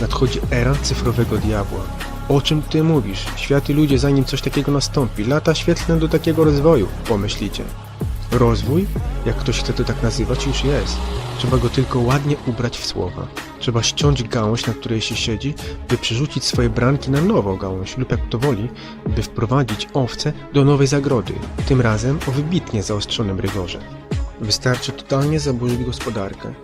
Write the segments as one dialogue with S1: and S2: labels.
S1: Nadchodzi era cyfrowego diabła. O czym ty mówisz? Świat i ludzie, zanim coś takiego nastąpi. Lata świetlne do takiego rozwoju, pomyślicie. Rozwój? Jak ktoś chce to tak nazywać, już jest. Trzeba go tylko ładnie ubrać w słowa. Trzeba ściąć gałąź, na której się siedzi, by przerzucić swoje branki na nową gałąź, lub jak to woli, by wprowadzić owce do nowej zagrody, tym razem o wybitnie zaostrzonym rygorze. Wystarczy totalnie zaburzyć gospodarkę,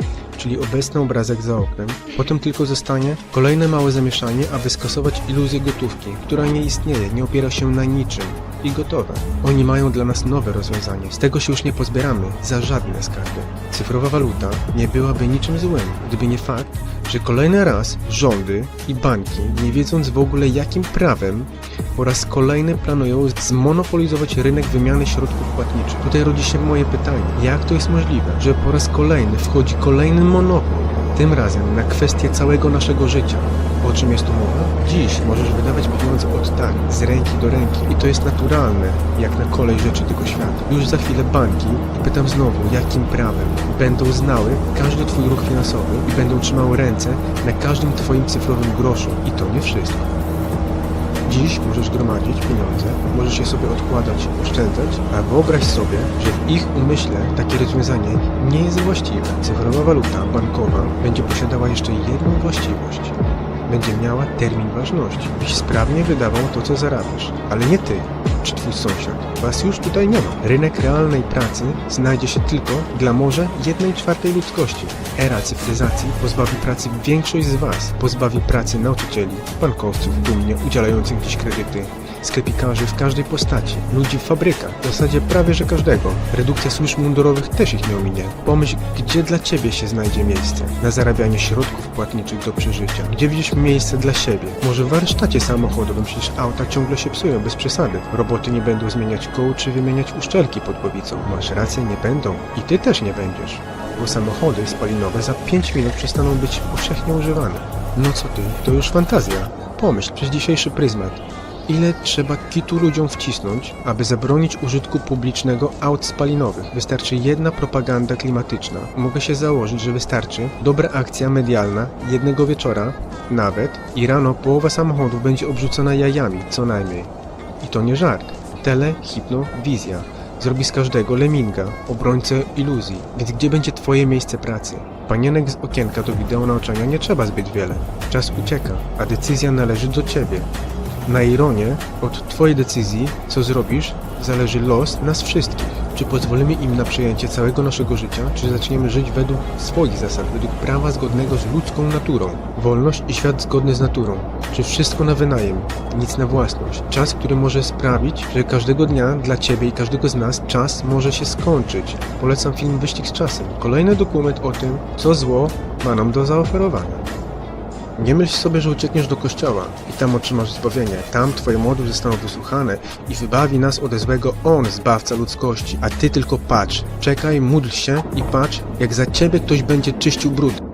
S1: czyli obecny obrazek za oknem. Potem tylko zostanie kolejne małe zamieszanie, aby skasować iluzję gotówki, która nie istnieje, nie opiera się na niczym i gotowe. Oni mają dla nas nowe rozwiązanie. Z tego się już nie pozbieramy za żadne skarby. Cyfrowa waluta nie byłaby niczym złym, gdyby nie fakt, że kolejny raz rządy i banki, nie wiedząc w ogóle jakim prawem, po raz kolejny planują zmonopolizować rynek wymiany środków płatniczych. Tutaj rodzi się moje pytanie, jak to jest możliwe, że po raz kolejny wchodzi kolejny monopol, tym razem na kwestię całego naszego życia. O czym jest tu mowa? Dziś możesz wydawać pieniądze od tak, z ręki do ręki i to jest naturalne, jak na kolej rzeczy tego świata. Już za chwilę banki, i pytam znowu, jakim prawem, będą znały każdy twój ruch finansowy i będą trzymały ręce na każdym twoim cyfrowym groszu i to nie wszystko. Dziś możesz gromadzić pieniądze, możesz je sobie odkładać, oszczędzać, a wyobraź sobie, że w ich umyśle takie rozwiązanie nie jest właściwe. Cyfrowa waluta bankowa będzie posiadała jeszcze jedną właściwość. Będzie miała termin ważności, byś sprawnie wydawał to, co zarabiasz. Ale nie ty, czy twój sąsiad. Was już tutaj nie ma. Rynek realnej pracy znajdzie się tylko dla może jednej czwartej ludzkości. Era cyfryzacji pozbawi pracy większość z was. Pozbawi pracy nauczycieli, bankowców dumnie udzielających dziś kredyty, sklepikarzy w każdej postaci, ludzi w fabrykach, w zasadzie prawie że każdego. Redukcja służb mundurowych też ich nie ominie. Pomyśl, gdzie dla ciebie się znajdzie miejsce na zarabianie środków płatniczych do przeżycia. Gdzie widzisz miejsce dla siebie? Może w warsztacie samochodowym, przecież auta ciągle się psują, bez przesady. Roboty nie będą zmieniać koł czy wymieniać uszczelki pod głowicą. Masz rację, nie będą. I ty też nie będziesz. Bo samochody spalinowe za 5 minut przestaną być powszechnie używane. No co ty, to już fantazja. Pomyśl przez dzisiejszy pryzmat. Ile trzeba kitu ludziom wcisnąć, aby zabronić użytku publicznego aut spalinowych? Wystarczy jedna propaganda klimatyczna. Mogę się założyć, że wystarczy dobra akcja medialna jednego wieczora, nawet, i rano połowa samochodów będzie obrzucona jajami, co najmniej. I to nie żart. Tele, hipno, wizja. Zrobi z każdego leminga, obrońcę iluzji. Więc gdzie będzie twoje miejsce pracy? Panienek z okienka do wideo nauczania nie trzeba zbyt wiele. Czas ucieka, a decyzja należy do ciebie. Na ironię, od Twojej decyzji, co zrobisz, zależy los nas wszystkich. Czy pozwolimy im na przejęcie całego naszego życia, czy zaczniemy żyć według swoich zasad, według prawa zgodnego z ludzką naturą. Wolność i świat zgodny z naturą. Czy wszystko na wynajem, nic na własność. Czas, który może sprawić, że każdego dnia dla Ciebie i każdego z nas czas może się skończyć. Polecam film Wyścig z czasem. Kolejny dokument o tym, co zło ma nam do zaoferowania. Nie myśl sobie, że uciekniesz do kościoła i tam otrzymasz zbawienie. Tam twoje modły zostaną wysłuchane i wybawi nas ode złego On, Zbawca ludzkości. A ty tylko patrz, czekaj, módl się i patrz, jak za ciebie ktoś będzie czyścił brud.